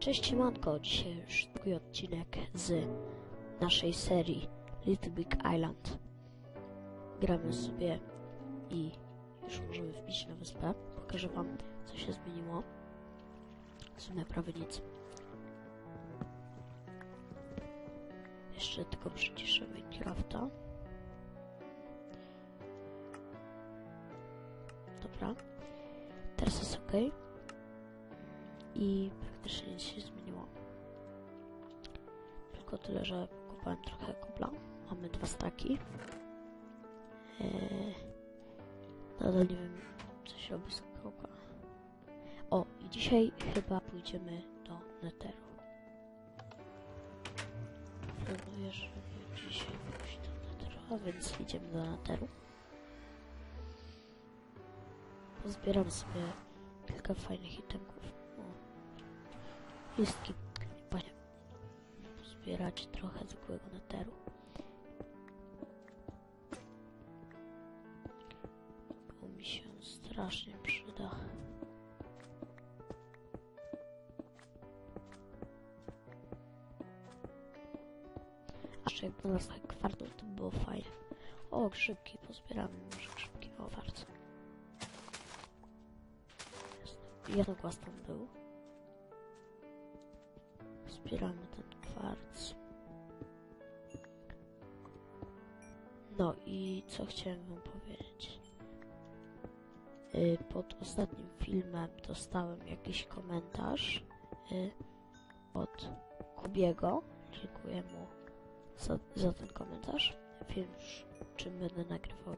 Cześć Siemanko, dzisiaj już drugi odcinek z naszej serii Little Big Island. Gramy sobie i już możemy wbić na wyspę. Pokażę wam co się zmieniło. W sumie prawie nic. Jeszcze tylko przyciszę Minecrafta. Dobra. Teraz jest ok. I praktycznie nic się zmieniło. Tylko tyle, że kupowałem trochę kobla. Mamy dwa staki. Eee, nadal nie wiem, co się robi z kobla. O, i dzisiaj chyba pójdziemy do Netheru. Planuję, że dzisiaj pójść do Netheru, a więc idziemy do Netheru. Pozbieram sobie kilka fajnych itemków. Listki. Właśnie. Pozbierać trochę zwykłego neteru. Bo mi się strasznie przyda. A jeszcze jak znalazł kwartał, to było fajnie. O, grzybki, pozbieramy może grzybki. O, bardzo. Jednogłas tam był. Zbieramy ten kwarc. No i co chciałem wam powiedzieć. Y, Pod ostatnim filmem dostałem jakiś komentarz y, od Kubiego. Dziękuję mu za, za ten komentarz. Wiem już, czym będę nagrywał,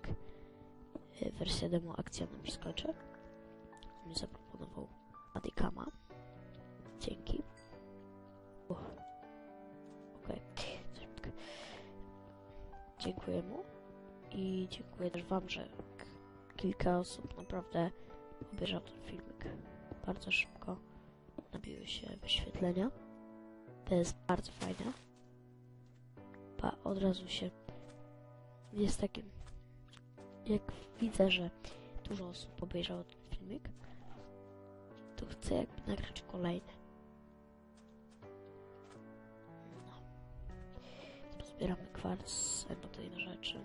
y, wersja demo akcja nam. On mi zaproponował Adikama. Dzięki. Dziękuję mu. I dziękuję też wam, że kilka osób naprawdę obejrzało ten filmik. Bardzo szybko nabiły się wyświetlenia. To jest bardzo fajne. Ba, od razu się jest takim jak widzę, że dużo osób obejrzało ten filmik, to chcę jakby nagrać kolejny. Pozbieramy kwarc, te inne rzeczy.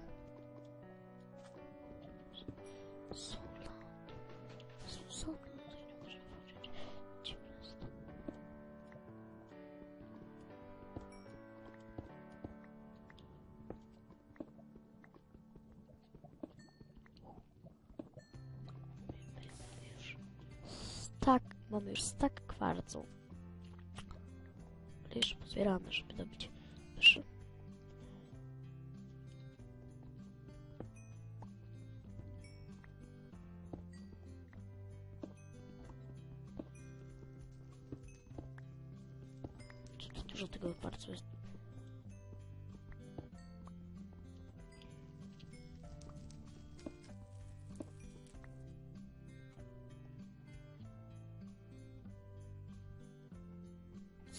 Już. Stak, mamy już stak kwarcu. Ale jeszcze pozbieramy, żeby dobić trzy.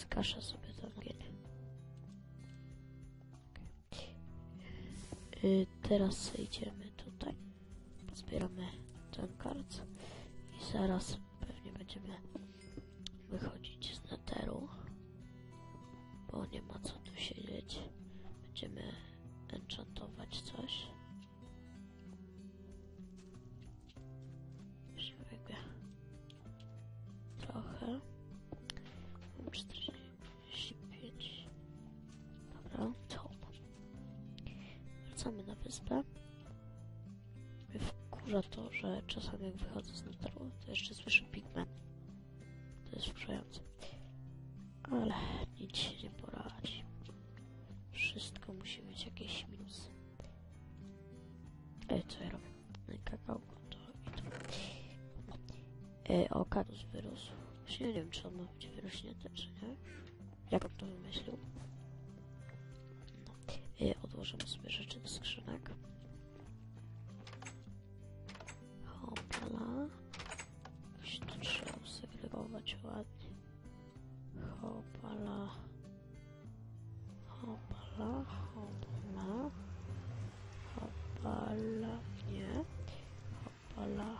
Skaszę sobie ten ogień. Y, teraz idziemy tutaj. Pozbieramy ten kart. I zaraz pewnie będziemy wychodzić z neteru. Bo nie ma co tu siedzieć. Będziemy enchantować coś. Wkurza to, że czasami jak wychodzę z neteru, to jeszcze słyszę pigment. To jest wkurzające. Ale nic się nie poradzi. Wszystko musi mieć jakieś minusy. Ej, co ja robię? No kakao, to i to. Ej, o, kaktus wyrósł. Właśnie nie wiem, czy on ma być wyrośnięty, czy nie. Jak on to wymyślił? No. Ej, odłożymy sobie rzeczy do skrzynek. Ładnie. Hopala. Hopala, hopala. Hopala. nie. Hopala,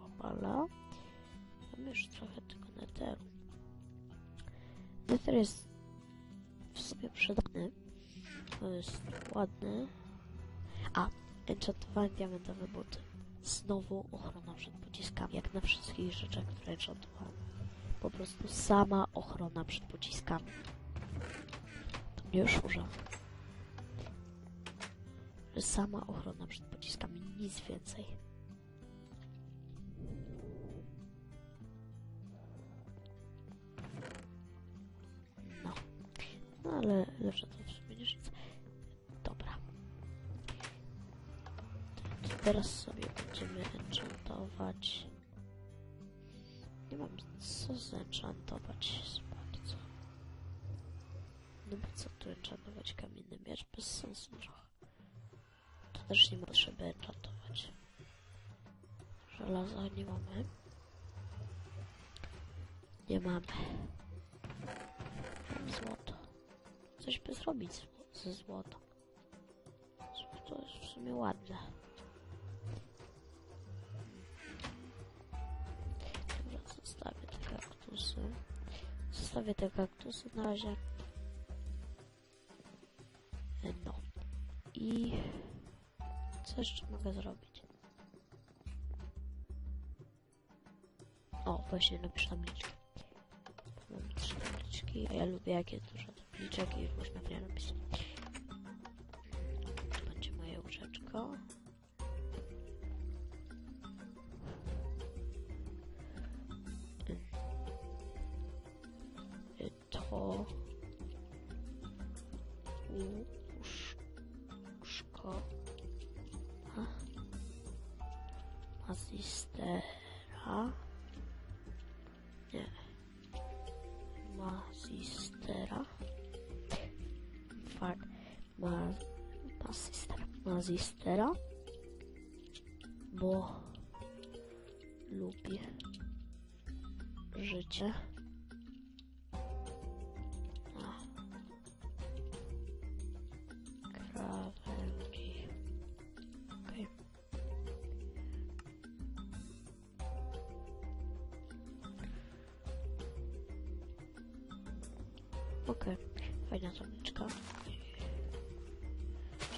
hopala. Mamy już trochę tego netheru. Nether jest w sobie przydatny. To jest ładny. A, enchantowałem diamentowe buty. Znowu ochrona przed pociskami, jak na wszystkich rzeczach, które enchantowałem. Po prostu sama ochrona przed pociskami. To mnie już urza. Że sama ochrona przed pociskami, nic więcej. No. No ale lepsze to w sumie niż nic. Dobra. Teraz sobie będziemy enchantować. Co zenchantować bardzo. No bo co tu enchantować kamienny miecz? Bez sensu trochę. To też nie ma potrzeby enchantować. Żelaza nie mamy. Nie mamy. Mam złoto. Coś by zrobić ze złota. Złoto jest w sumie ładne. Zostawię te kaktusy na razie. E, No. I... Co jeszcze mogę zrobić? O, właśnie napisz tabliczkę. Mam trzy tabliczki, a ja lubię jakie dużo tabliczek i można w nie napisać. To będzie moje łóżeczko. Łóżko ma mazistera. Nie. Mazistera. Fuck. Ma, mazistera. Mazistera. Bo lubię życie.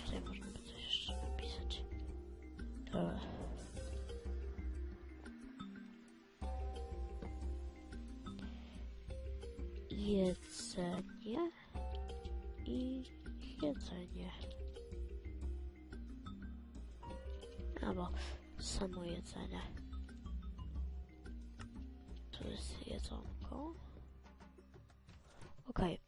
Tutaj można by coś jeszcze. E. Jedzenie i jedzenie. Albo samo jedzenie. Tu jest jedzonko. Okej.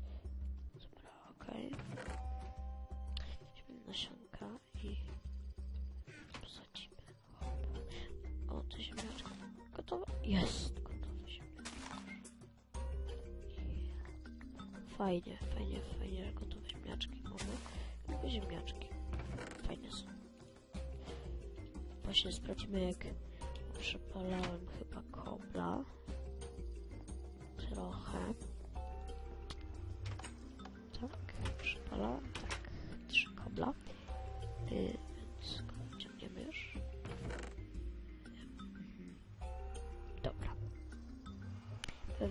to ziemniaczko. Gotowe? Jest, gotowe ziemniaczko. Fajnie, fajnie, fajnie, że gotowe ziemniaczki mamy. Tylko ziemniaczki. Fajne są. Właśnie sprawdźmy jak przepalałem chyba kobla. Trochę. Tak, przepalałem, tak. Trzy kobla. Yy,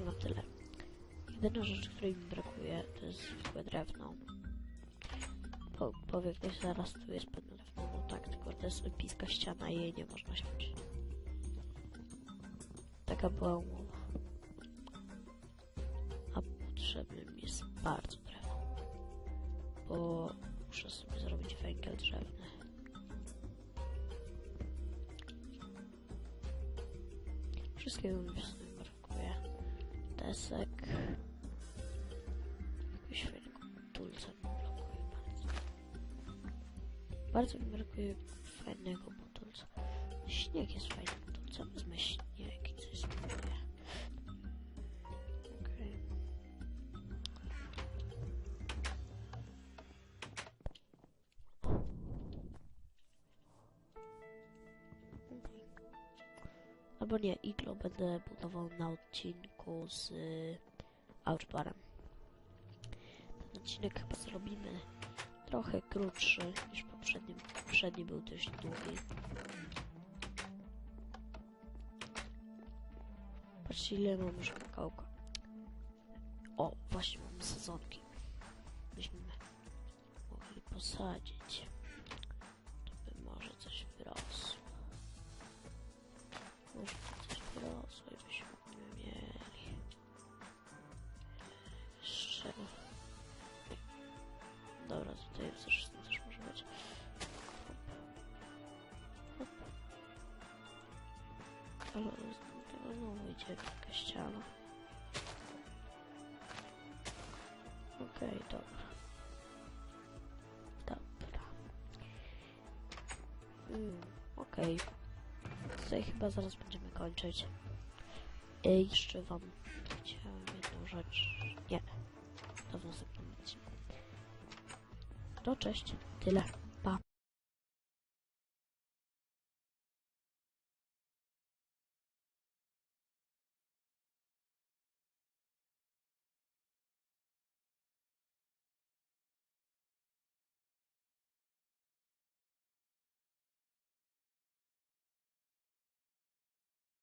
Wam tyle. Jedyna rzecz, której mi brakuje, to jest zwykłe drewno. Po, powie ktoś zaraz, tu jest pewne drewno. No tak, tylko to jest epicka ściana i jej nie można śmiać. Taka była umowa. A potrzebny mi jest bardzo drewno. Bo muszę sobie zrobić węgiel drzewny. Wszystkiego mi bardzo. Mi brakuje fajnego budulca. Śnieg jest fajny budulca, wezmę śnieg i coś spróbuję. Albo nie, iglo będę budował na odcinku z y, Ouchbarem. Ten odcinek chyba zrobimy trochę krótszy niż Poprzedni był dość długi. Patrzcie ile mam już kakałka. O, właśnie mamy sezonki. Byśmy mogli posadzić. Ale z tego znowu idzie taka ściana. Okej, dobra. Dobra. Mm, Okej. Tutaj chyba zaraz będziemy kończyć. E, jeszcze wam chciałem jedną rzecz. Nie. To w następnym odcinku. To cześć. Tyle.